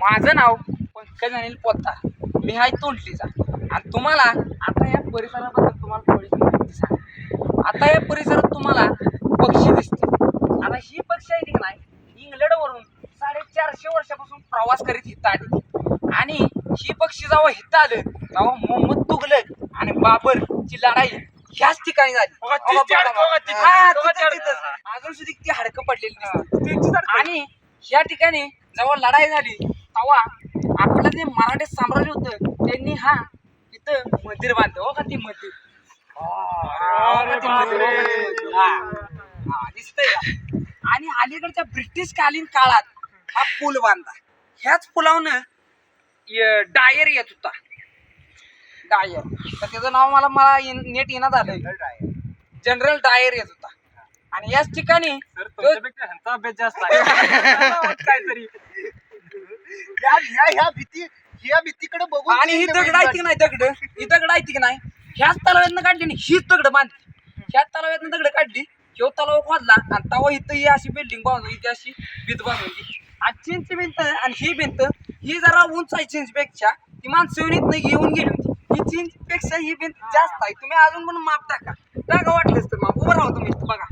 माझं नाव पंकज अनिल पोद्दार मी हाय तोंडलीचा. आणि तुम्हाला आता या परिसराबद्दल तुम्हाला थोडीशी माहिती सांग आता या परिसरात तुम्हाला पक्षी दिसतील. आता ही पक्षी आहे की नाही इंग्लंडवरून साडेचारशे वर्षापासून प्रवास करीत हित आली आणि ही पक्षी जेव्हा हित आलं तेव्हा मोहम्मद तुगलक आणि बाबरची लढाई ह्याच ठिकाणी झाली. अजून सुद्धा ती हाडकं पडलेली. आणि या ठिकाणी जेव्हा लढाई झाली तेव्हा आपलं जे मराठी साम्राज्य होतं त्यांनी हा इथं मंदिर बांधलं. हो का ती मंदिर? दिसतंय? आणि अलीकडच्या ब्रिटिश कालीन काळात हा पूल बांधला. ह्याच पुलावनं डायर येत होता. डायर. तर त्याचं नाव मला मला नेट येण्यात आलं जनरल डायर. येत होता. आणि याच ठिकाणी काहीतरी या ह्या ह्या भीती ह्या भीतीकडे बघून आणि ही दगड आहे की नाही दगड? ही दगड आहे की नाही? ह्याच तलाव्यातनं काढली आणि हीच दगड बांधली. ह्याच तलाव्यातनं दगड काढली ह्यो तलाव खोदला आणि तेव्हा इथं ही अशी बिल्डिंग बांधली इथे अशी भिंत बांधली आणि चिंच भिंत आणि ही भिंत ही जरा उंच आहे चिंचपेक्षा. ती माणसं येऊन गेली होती. ही चिंचपेक्षा ही भिंत जास्त आहे. तुम्ही अजून पण माप टाका. टाका वाटलंच तर माप. उभं राहा तुम्ही. बघा.